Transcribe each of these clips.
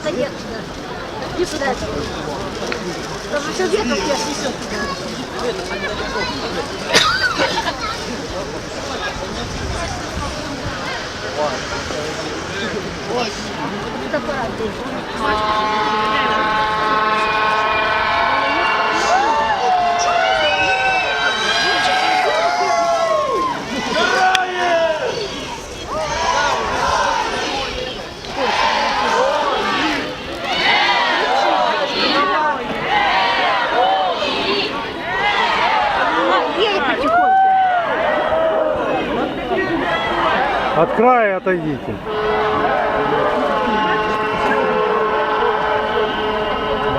отойди отсюда. Иди сюда. Там же все ветром тебя снесет. Это аппарат. От края отойдите.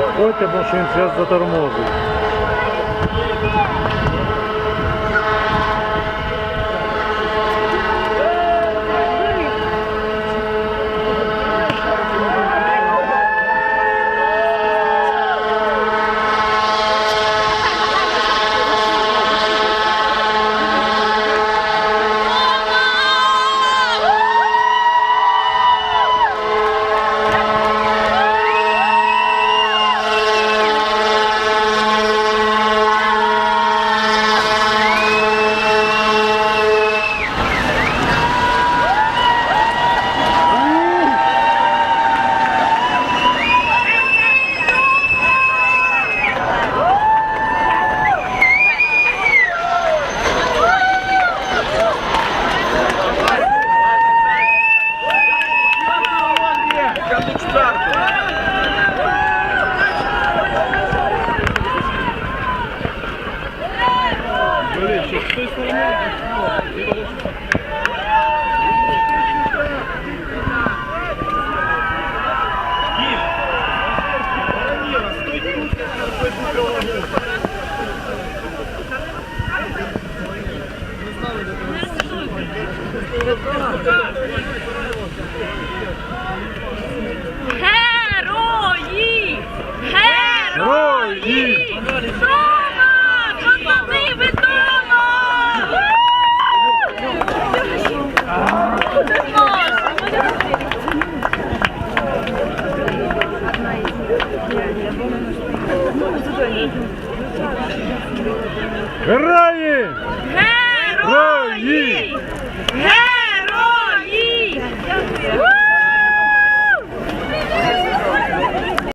Отходьте, потому что він зараз затормозить. Герої! Герої! Герої! Герої!